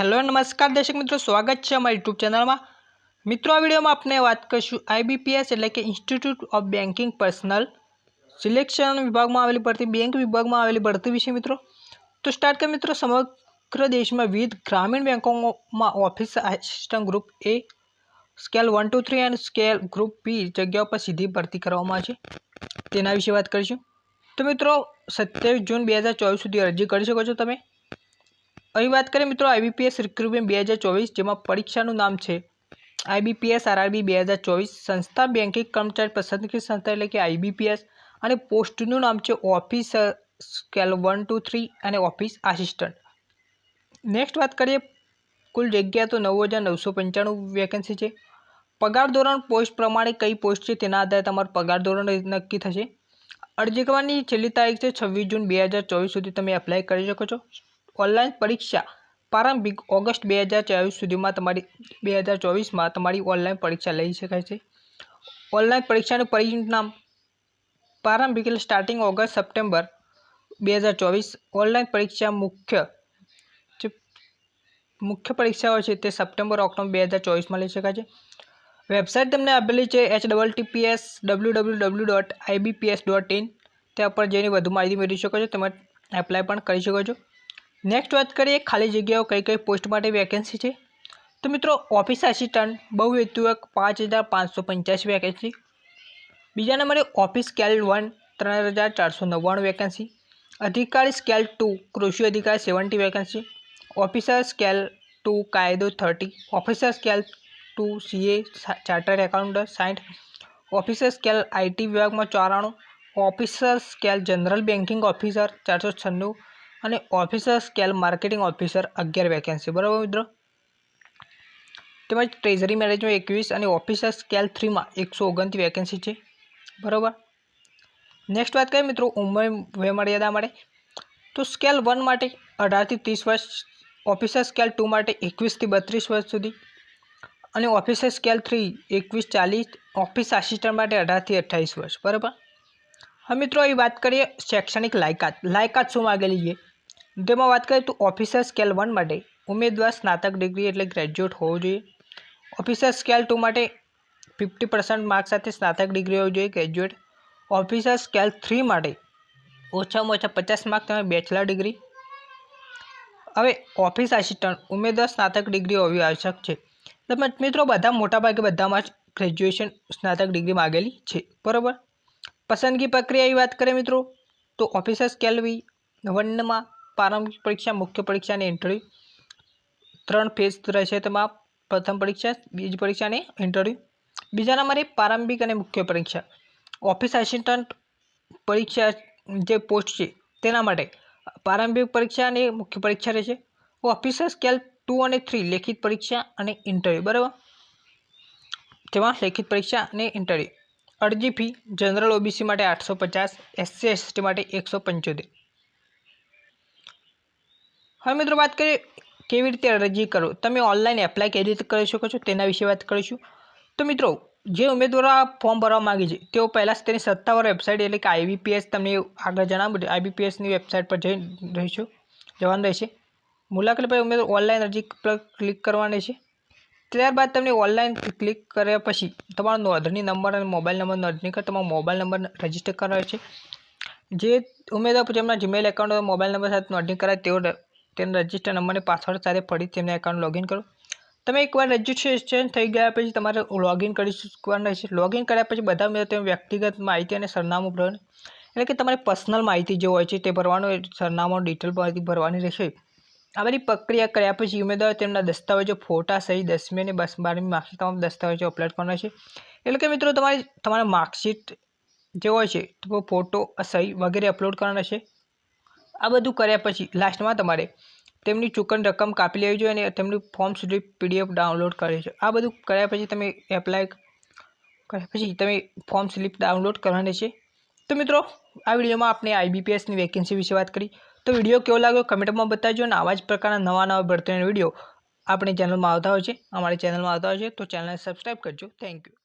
Hello નમસ્કાર દર્શક મિત્રો સ્વાગત છે અમારી યુટ્યુબ ચેનલમાં મિત્રો આ વિડીયોમાં આપણે વાત કરીશું આઈબીપીએસ એટલે કે institute of banking personnel selection વિભાગમાં આવેલી ભરતી બેંક વિભાગમાં આવેલી ભરતી વિશે મિત્રો તો સ્ટાર્ટ કરીએ મિત્રો સમગ્ર દેશમાં વિવિધ ગ્રામીણ બેંકોમાં office assistant group A scale one two three અને સ્કેલ ગ્રુપ બી જગ્યાઓ પર સીધી ભરતી કરવામાં આવે છે તેના વિશે વાત કરીશું તો મિત્રો સત્યાવીસ જૂન બે હજાર ચોવીસ સુધી અરજી કરી શકો છો તમે અહીં વાત કરીએ મિત્રો આઈબીપીએસ રિક્રુટમેન્ટ બે હજાર ચોવીસ, જેમાં પરીક્ષાનું નામ છે. આઈબીપીએસ, આરઆરબી બે હજાર ચોવીસ, સંસ્થા બેન્કિંગ કર્મચારી પસંદગી સંસ્થા એટલે કે આઈબીપીએસ, અને પોસ્ટનું નામ છે office scale one, two, three અને ઓફિસ આસિસ્ટન્ટ. નેક્સ્ટ વાત કરીએ, કુલ જગ્યા તો નવ હજાર નવસો પંચાણું વેકેન્સી છે. પગાર ધોરણ પોસ્ટ પ્રમાણે કઈ પોસ્ટ છે તેના આધારે તમારું પગાર ધોરણ નક્કી થશે. અરજી કરવાની છેલ્લી તારીખ છે છવ્વીસ જૂન બે હજાર ચોવીસ સુધી તમે એપ્લાય કરી શકો છો. ઓનલાઈન પરીક્ષા પ્રારંભિક ઓગસ્ટ બે હજાર ચોવીસ સુધીમાં તમારી, બે હજાર ચોવીસમાં તમારી ઓનલાઈન પરીક્ષા લઈ શકાય છે. ઓનલાઈન પરીક્ષાનું પરિણામ પ્રારંભિક એટલે સ્ટાર્ટિંગ ઓગસ્ટ, સપ્ટેમ્બર બે હજાર ચોવીસ. ઓનલાઈન પરીક્ષા મુખ્ય, જે મુખ્ય પરીક્ષાઓ છે તે સપ્ટેમ્બર, ઓક્ટોબર બે હજાર ચોવીસમાં લઈ શકાય છે. વેબસાઇટ તમને આપેલી છે H double TPS W W W dot IBPS dot in ત્યાં પર જઈને વધુ માહિતી મેળવી શકો છો. તમે એપ્લાય પણ કરી શકો છો. નેક્સ્ટ વાત કરીએ, ખાલી જગ્યાઓ કઈ કઈ પોસ્ટ માટે વેકેન્સી છે? તો મિત્રો ઓફિસ આસિસ્ટન્ટ બહુહેતુક પાંચ હજાર પાંચસો પંચ્યાસી વેકેન્સી બીજા નંબરે ઓફિસ સ્કેલ વન ત્રણ હજાર ચારસો નવ્વાણું વેકેન્સી અધિકારી સ્કેલ ટુ કૃષિ અધિકારી seventy vacancy officer scale two કાયદો thirty officer scale two CA chartered accountant સાઠ ઓફિસર સ્કેલ આઈટી વિભાગમાં ચોરાણું. Officer scale general banking officer ચારસો છન્નું. અને ઓફિસર સ્કેલ માર્કેટિંગ ઓફિસર અગિયાર વેકેન્સી બરાબર મિત્રો? તેમજ ટ્રેઝરી મેનેજમાં એકવીસ અને ઓફિસર સ્કેલ થ્રીમાં એકસો ઓગણતી વેકેન્સી છે, બરાબર? નેક્સ્ટ વાત કરીએ મિત્રો, ઉંમર, વયમર્યાદા માટે. તો સ્કેલ વન માટે અઢારથી ત્રીસ વર્ષ ઓફિસર સ્કેલ ટુ માટે એકવીસથી બત્રીસ વર્ષ સુધી અને ઓફિસર સ્કેલ થ્રી એકવીસ ચાલીસ ઓફિસ આસિસ્ટન્ટ માટે અઢારથી અઠ્ઠાવીસ વર્ષ, બરાબર? હવે મિત્રો એ વાત કરીએ શૈક્ષણિક લાયકાત. લાયકાત શું માગેલી છે? તેમાં વાત કરીએ તો ઓફિસર સ્કેલ વન માટે ઉમેદવાર સ્નાતક ડિગ્રી એટલે ગ્રેજ્યુએટ હોવું જોઈએ. ઓફિસર સ્કેલ ટુ માટે ફિફ્ટી પર્સન્ટ માર્ક સાથે સ્નાતક ડિગ્રી હોવી જોઈએ ગ્રેજ્યુએટ ઓફિસર સ્કેલ થ્રી માટે ઓછામાં ઓછા પચાસ માર્ક તમે બેચલર ડિગ્રી હવે ઓફિસ આસિસ્ટન્ટ ઉમેદવાર સ્નાતક ડિગ્રી હોવી આવશ્યક છે. તમે મિત્રો બધા મોટાભાગે બધામાં જ ગ્રેજ્યુએશન સ્નાતક ડિગ્રી માગેલી છે, બરાબર? પસંદગી પ્રક્રિયાની વાત કરીએ મિત્રો, તો ઓફિસર સ્કેલ વી વનમાં પ્રારંભિક પરીક્ષા, મુખ્ય પરીક્ષા અને ઇન્ટરવ્યૂ ત્રણ ફેઝ રહેશે તેમાં. પ્રથમ પરીક્ષા, બીજી પરીક્ષા અને ઇન્ટરવ્યૂ બીજા નંબરે પ્રારંભિક અને મુખ્ય પરીક્ષા. ઓફિસ આસિસ્ટન્ટ પરીક્ષા જે પોસ્ટ છે, તેના માટે પ્રારંભિક પરીક્ષા અને મુખ્ય પરીક્ષા રહેશે. ઓફિસર સ્કેલ ટુ અને થ્રી લેખિત પરીક્ષા અને ઇન્ટરવ્યૂ બરાબર? તેમાં લેખિત પરીક્ષા અને ઇન્ટરવ્યૂ અરજી ફી જનરલ ઓબીસી માટે આઠસો પચાસ એસસી એસટી માટે એકસો પંચોતેર. હવે મિત્રો વાત કરીએ, કેવી રીતે અરજી કરો તમે ઓનલાઈન એપ્લાય કેવી રીતે કરી શકો છો? તેના વિશે વાત કરીશું. તો મિત્રો, જે ઉમેદવારો આ ફોર્મ ભરવા માગે છે, તેઓ પહેલાં તેની સત્તાવાર વેબસાઇટ એટલે કે આઈબીપીએસ તમને આગળ જણાવ્યું આઈબીપીએસની વેબસાઇટ પર જઈ રહીશું, જવાનું રહેશે. મુલાકાત પછી ઉમેદવાર ઓનલાઈન અરજી પર ક્લિક કરવાની છે. ત્યારબાદ તમને ઓનલાઈન ક્લિક કર્યા પછી તમારો નોંધણી નંબર અને મોબાઈલ નંબર નોંધણી કર તમારો મોબાઈલ નંબર રજિસ્ટર કરવાનો છે. જે ઉમેદવાર જેમના જીમેલ એકાઉન્ટ મોબાઈલ નંબર સાથે નોંધણી કરાય, તેઓ તેના રજિસ્ટર નંબરને પાસવર્ડ સાથે ફરી તેમના એકાઉન્ટ લોગિન કરો. તમે એકવાર રજિસ્ટ્રેશન થઈ ગયા પછી તમારે લોગિન કરી શકવાનું રહેશે લોગિન કર્યા પછી બધા તમે વ્યક્તિગત માહિતી અને સરનામું ભરવાનું. એટલે કે તમારી પર્સનલ માહિતી જે હોય છે તે ભરવાનું સરનામું ડિટેલ માહિતી ભરવાની રહેશે. આ બધી પ્રક્રિયા કર્યા પછી ઉમેદવાર તેમના દસ્તાવેજો, ફોટા સહી દસમી અને બસ બારમી માર્કશીટ તમામ દસ્તાવેજો અપલોડ કરવાના છે. એટલે કે મિત્રો તમારી, તમારા માર્કશીટ જે હોય છે ફોટો સહી વગેરે અપલોડ કરવાના છે. આ બધું કર્યા પછી લાસ્ટમાં તમારે તેમની ચૂકન રકમ કાપી લેવી જોઈએ અને તેમની ફોર્મ સુધી પીડીએફ ડાઉનલોડ કરે છે આ બધું કર્યા પછી તમે એપ્લાય કર્યા પછી તમે ફોર્મ સ્લીપ ડાઉનલોડ કરવાની છે. તો મિત્રો, આ વિડીયોમાં આપણે આઈબીપીએસની વેકેન્સી વિશે વાત કરી. તો વીડિયો કેવો લાગ્યો કમેન્ટમાં બતાવજો અને આવા જ પ્રકારના નવા નવા ભરતીના વીડિયો આપણી ચેનલમાં આવતા હોય છે, અમારી ચેનલમાં આવતા હોય છે, તો ચેનલને સબસ્ક્રાઈબ કરજો. Thank you